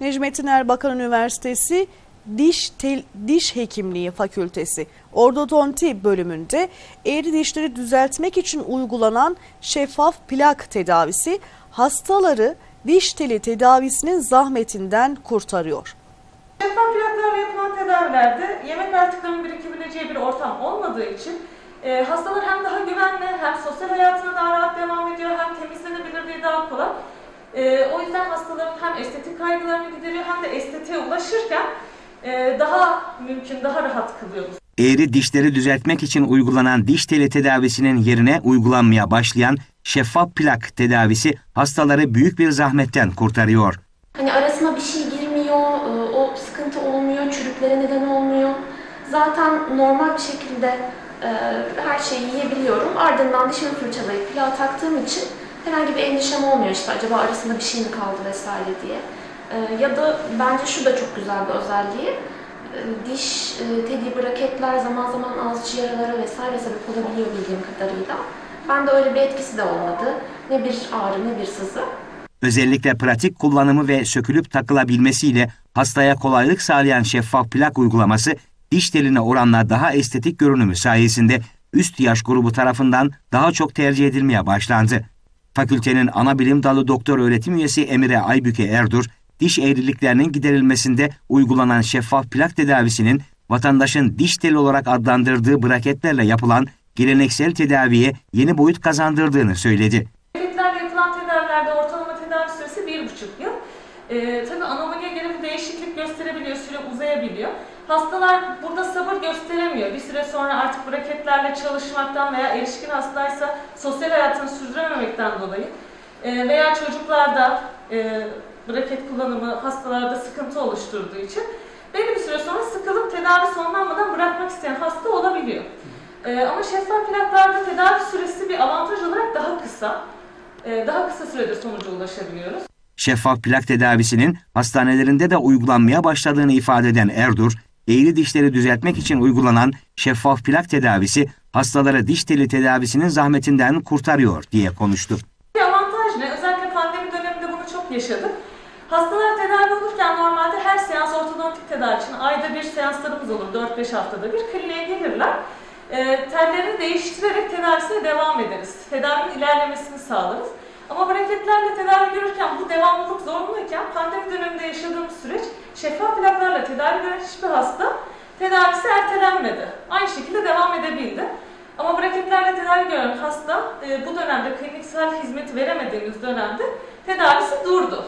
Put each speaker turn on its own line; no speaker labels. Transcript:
Necmettin Erbakan Üniversitesi Diş Tel- Diş Hekimliği Fakültesi Ortodonti bölümünde eğri dişleri düzeltmek için uygulanan şeffaf plak tedavisi hastaları diş teli tedavisinin zahmetinden kurtarıyor.
Şeffaf plaklarla yapılan tedavilerde yemek artıklarının birikebileceği bir ortam olmadığı için e, hastalar hem daha güvenli hem sosyal hayatına daha rahat devam ediyor hem temizlenebilirliği daha kolay. E, o yüzden hastaların hem estetik kaygılarını gideriyor hem de estetiğe ulaşırken e, daha mümkün, daha rahat kılıyoruz.
Eğri dişleri düzeltmek için uygulanan diş teli tedavisinin yerine uygulanmaya başlayan şeffaf plak tedavisi hastaları büyük bir zahmetten kurtarıyor.
Hani arasına bir şey girmiyor, e, o sıkıntı olmuyor, çürüklere neden olmuyor. Zaten normal bir şekilde e, her şeyi yiyebiliyorum. Ardından dişimi fırçalayıp plağa taktığım için herhangi bir endişem olmuyor işte acaba arasında bir şey mi kaldı vesaire diye. E, Ya da bence şu da çok güzel bir özelliği. E, Diş e, teli braketler zaman zaman ağızcı yaralara vesaire sebep olabiliyor bildiğim kadarıyla. Bende öyle bir etkisi de olmadı. Ne bir ağrı ne bir sızı.
Özellikle pratik kullanımı ve sökülüp takılabilmesiyle hastaya kolaylık sağlayan şeffaf plak uygulaması diş teline oranla daha estetik görünümü sayesinde üst yaş grubu tarafından daha çok tercih edilmeye başlandı. Fakültenin ana bilim dalı doktor öğretim üyesi Emire Aybüke Erdur, diş eğriliklerinin giderilmesinde uygulanan şeffaf plak tedavisinin vatandaşın diş teli olarak adlandırdığı braketlerle yapılan geleneksel tedaviye yeni boyut kazandırdığını söyledi.
Braketlerle yapılan tedavilerde ortalama tedavi süresi bir buçuk yıl. Ee, tabii anomaliye göre bu değişiklik gösterebiliyor, süre uzayabiliyor. Hastalar burada sabır gösteremiyor. Bir süre sonra artık braketlerle çalışmaktan veya erişkin hastaysa sosyal hayatını sürdürememekten dolayı e, veya çocuklarda e, braket kullanımı hastalarda sıkıntı oluşturduğu için belli bir süre sonra sıkılıp tedavi sonlanmadan bırakmak isteyen hasta olabiliyor. E, ama şeffaf plaklarda tedavi süresi bir avantaj olarak daha kısa. E, daha kısa sürede sonuca ulaşabiliyoruz.
Şeffaf plak tedavisinin hastanelerinde de uygulanmaya başladığını ifade eden Erdur, eğri dişleri düzeltmek için uygulanan şeffaf plak tedavisi hastaları diş teli tedavisinin zahmetinden kurtarıyor diye konuştu.
Bir avantaj ne? Özellikle pandemi döneminde bunu çok yaşadık. Hastalar tedavi olurken normalde her seans ortodontik tedavi için ayda bir seanslarımız olur. 4-5 haftada bir kliniğe gelirler. E, tellerini değiştirerek tedavisine devam ederiz. Tedavinin ilerlemesini sağlarız. Ama braketlerle tedavi görürken bu devamlılık zorunluyken pandemi döneminde yaşadığımız süreç şeffaf plaklarla tedavi gören hiçbir hasta tedavisi ertelenmedi. Aynı şekilde devam edebildi. Ama braketlerle tedavi gören hasta e, bu dönemde kliniksel hizmet veremediğimiz dönemde tedavisi durdu.